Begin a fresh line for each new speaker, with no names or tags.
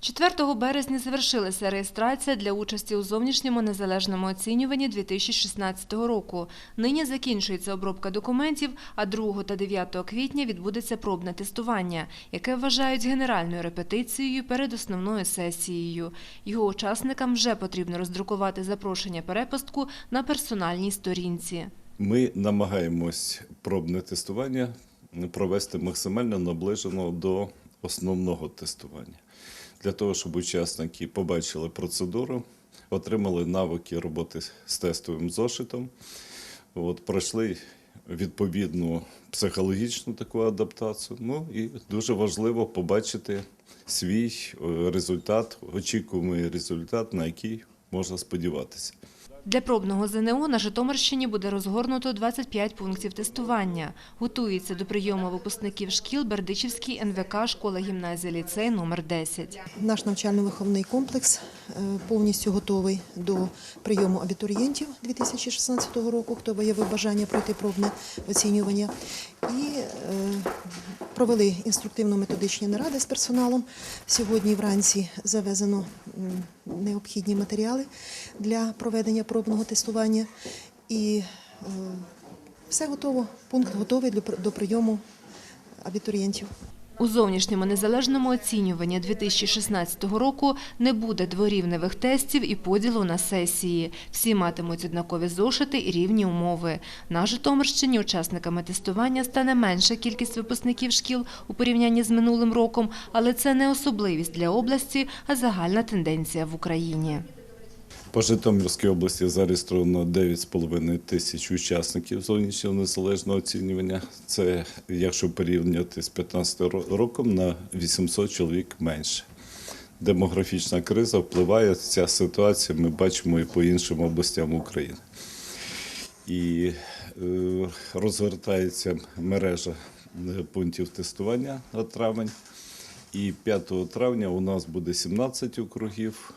4 березня завершилася реєстрація для участі у зовнішньому незалежному оцінюванні 2016 року. Нині закінчується обробка документів, а 2 та 9 квітня відбудеться пробне тестування, яке вважають генеральною репетицією перед основною сесією. Його учасникам вже потрібно роздрукувати запрошення перепустку на персональній сторінці.
Ми намагаємось пробне тестування провести максимально наближено до основного тестування. Для того, щоб учасники побачили процедуру, отримали навики роботи з тестовим зошитом, от, пройшли відповідну психологічну таку адаптацію. Ну і дуже важливо побачити свій е, результат, очікуваний результат, на який можна сподіватися.
Для пробного ЗНО на Житомирщині буде розгорнуто 25 пунктів тестування. Готується до прийому випускників шкіл Бердичівський НВК школа гімназія ліцей номер 10.
Наш навчально-виховний комплекс е, повністю готовий до прийому абітурієнтів 2016 року, хто виявив бажання пройти пробне оцінювання. І е, провели інструктивно-методичні наради з персоналом. Сьогодні вранці завезено необхідні матеріали для проведення пробного тестування. І е, все готово. Пункт готовий до прийому абітурієнтів.
У зовнішньому незалежному оцінюванні 2016 року не буде дворівневих тестів і поділу на сесії. Всі матимуть однакові зошити і рівні умови. На Житомирщині учасниками тестування стане менша кількість випускників шкіл у порівнянні з минулим роком, але це не особливість для області, а загальна тенденція в Україні.
По Житомирській області зареєстровано 9,5 тисяч учасників зовнішнього незалежного оцінювання. Це, якщо порівняти з 2015 роком, на 800 чоловік менше. Демографічна криза впливає, ця ситуація ми бачимо і по іншим областям України. І е, розгортається мережа е, пунктів тестування на травень. І 5 травня у нас буде 17 округів,